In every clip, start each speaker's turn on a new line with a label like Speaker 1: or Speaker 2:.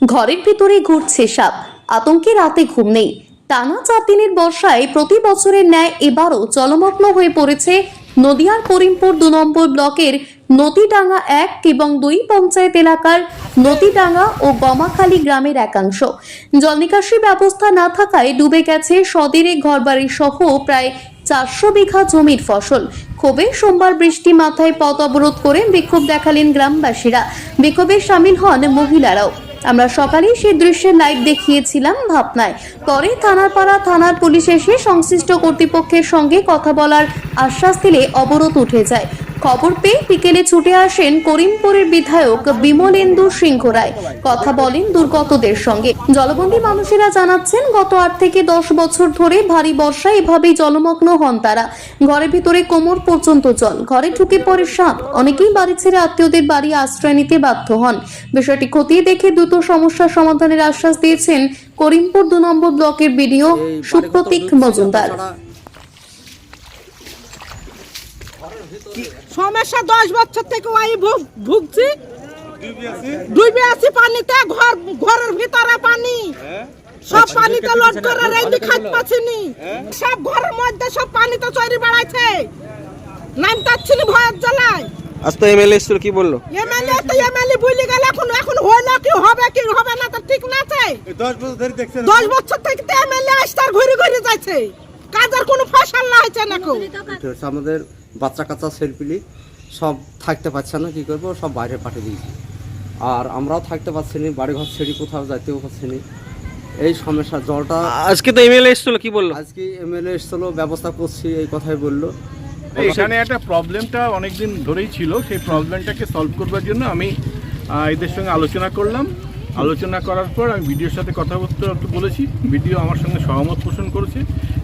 Speaker 1: ঘরের ভিতরে ঘুরছে সাপ। আতঙ্কে রাতে ঘুম নেই। টানা চার দিনের বর্ষায় প্রতি বছরের ন্যায় এবারও জলমগ্ন হয়ে পড়েছে নদিয়ার করিমপুর দু নম্বর ব্লকের নদীডাঙ্গা এক এবং দুই পঞ্চায়েত এলাকার নদীডাঙ্গা ও গমাখালী গ্রামের একাংশ। জল নিকাশি ব্যবস্থা না থাকায় ডুবে গেছে সদেরে ঘরবাড়ি সহ প্রায় চারশো বিঘা জমির ফসল। ক্ষোভে সোমবার বৃষ্টি মাথায় পথ অবরোধ করে বিক্ষোভ দেখালেন গ্রামবাসীরা। বিক্ষোভে সামিল হন মহিলারাও। আমরা সকালেই সেই দৃশ্যের লাইভ দেখিয়েছিলাম ভাবনায়। পরে থানারপাড়া থানার পুলিশ এসে সংশ্লিষ্ট কর্তৃপক্ষের সঙ্গে কথা বলার আশ্বাস দিলে অবরোধ উঠে যায়। খবর পেয়ে বিকেলে ছুটে আসেন করিমপুরের বিধায়ক বিমলেন্দু সিংহ রায়। কথা বলেন দুর্গতদের সঙ্গে। জলবন্দী মানুষেরা জানাচ্ছেন, গত আট থেকে দশ বছর ধরে ভারী বর্ষায় এভাবেই জলমগ্ন হন তারা। ঘরের ভিতরে কোমর পর্যন্ত জল। ঘরে ঢুকে পড়ে সাপ। অনেকেই বাড়ি ছেড়ে আত্মীয়দের বাড়ি আশ্রয় নিতে বাধ্য হন। বিষয়টি খতিয়ে দেখে দ্রুত সমস্যার সমাধানের আশ্বাস দিয়েছেন করিমপুর দু নম্বর ব্লকের বিডিও সুপ্রতীক মজুমদার।
Speaker 2: সমস্যা দশ বছর থেকে ওই ভুগ- ভুগছি। ডুবে আছি পানিতে ঘর ঘরের ভিতরে পানি। সব পানিতে লোড করে রেডি খাইতে পাচ্ছিনি সব ঘরের মধ্যে সব পানিতে চড়ি বেড়াইছে। নামতে ছিল ভয়ের জ্বালায়।
Speaker 3: আজ তো এমএলএ এসেছিল কি বলল?
Speaker 2: এমএলএ তো এমএলএ ভুলে গেল এখন এখন হইল কি হবে কি হবে না তো ঠিক না আছে।
Speaker 4: দশ বছর ধরে দেখছেন
Speaker 2: দশ বছর থেকে তো এমএলএ আসতে ঘুরে ঘুরে যাচ্ছে। কাজের কোনো ফসল না হয়েছে না কেউ
Speaker 5: এটা হচ্ছে আমাদের বাচ্চা কাচ্চা সেলফিলি সব থাকতে পারছে না কি করব সব বাইরে পাঠিয়ে দিয়েছি। আর আমরাও থাকতে পারছি না বাড়িঘর ছেড়ে কোথাও যাইতেও পারছি না। এই সমস্যা জলটা
Speaker 3: আজকে তো এমএলএ এসেছিল কি বলল?
Speaker 5: আজকে এমএলএ এসেছিল ব্যবস্থা করছি এই কথাই বলল।
Speaker 4: এখানে একটা প্রবলেমটা অনেকদিন ধরেই ছিল সেই প্রবলেমটাকে সলভ করবার জন্য আমি এদের সঙ্গে আলোচনা করলাম। আলোচনা করার পর আমি ভিডিওর সাথে কথাবার্তা একটু বলেছি। ভিডিও আমার সঙ্গে সহমত পোষণ করেছে।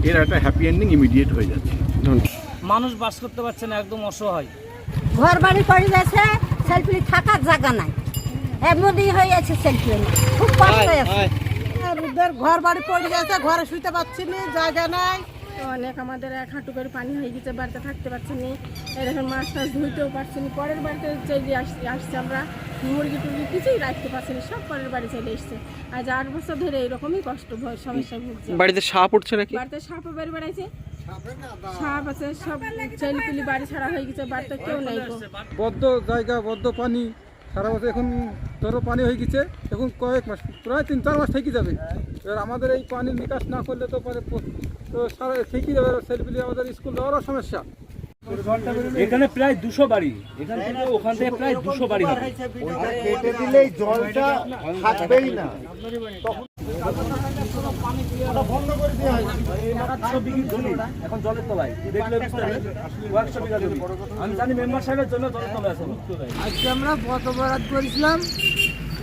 Speaker 4: এর একটা হ্যাপি এন্ডিং ইমিডিয়েট হয়ে যাচ্ছে।
Speaker 6: মানুষ বাস করতে পারছে না একদম অসহায়।
Speaker 7: ঘর বাড়ি পড়ে যাচ্ছে সেলফি থাকার জায়গা নাই। এমনই হয়ে যাচ্ছে সেলফি খুব কষ্ট আছে
Speaker 2: ওদের ঘর বাড়ি পড়ে গেছে ঘরে শুতে পাচ্ছি না জায়গা নাই।
Speaker 8: অনেক আমাদের এক হাঁটু করে পানি হয়ে গেছে বাড়িতে থাকতে পারছি না। এরকম মাছ টাছ ধুইতেও পারছি না। পরের বাড়িতে চলে আসছি আসছি আমরা মুরগি টুরগি কিছুই রাখতে পারছি না সব পরের বাড়ি চলে এসছে। আজ আট বছর ধরে এরকমই কষ্ট ভয় সমস্যা ভুগছে।
Speaker 3: বাড়িতে সাপ উঠছে নাকি?
Speaker 8: বাড়িতে সাপও বের বেড়াইছে। সাপ আছে সব ছেলেপুলি বাড়ি ছাড়া হয়ে গেছে বাড়িতে কেউ নাই।
Speaker 9: বদ্ধ জায়গা বদ্ধ পানি সারা বছর এখন ধরো পানি হয়ে গেছে এখন কয়েক মাস প্রায় তিন চার মাস থেকে যাবে। এবার আমাদের এই পানি নিকাশ না করলে তো পরে তো সারা যাবে সেলফিলি আমাদের স্কুল যাওয়ারও সমস্যা?
Speaker 6: এখানে প্রায় দুশো বাড়ি। এখান থেকে ওখান থেকে প্রায় দুশো বাড়ি এখন জলের তলায় দেখলে জমি আমি জানি মেম্বার সাহেবের জন্য জলের তলায় আছে।
Speaker 2: আজকে আমরা পথ অপরাধ করেছিলাম।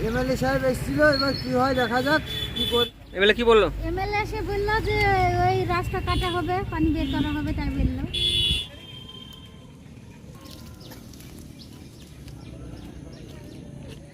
Speaker 2: এমএলএ সাহেব এসেছিল এবার কি হয় দেখা যাক কি করে
Speaker 3: এমএলএ কি বলল?
Speaker 7: এমএলএ এসে বলল যে ওই রাস্তা কাটা হবে পানি বের করা হবে তাই বলল।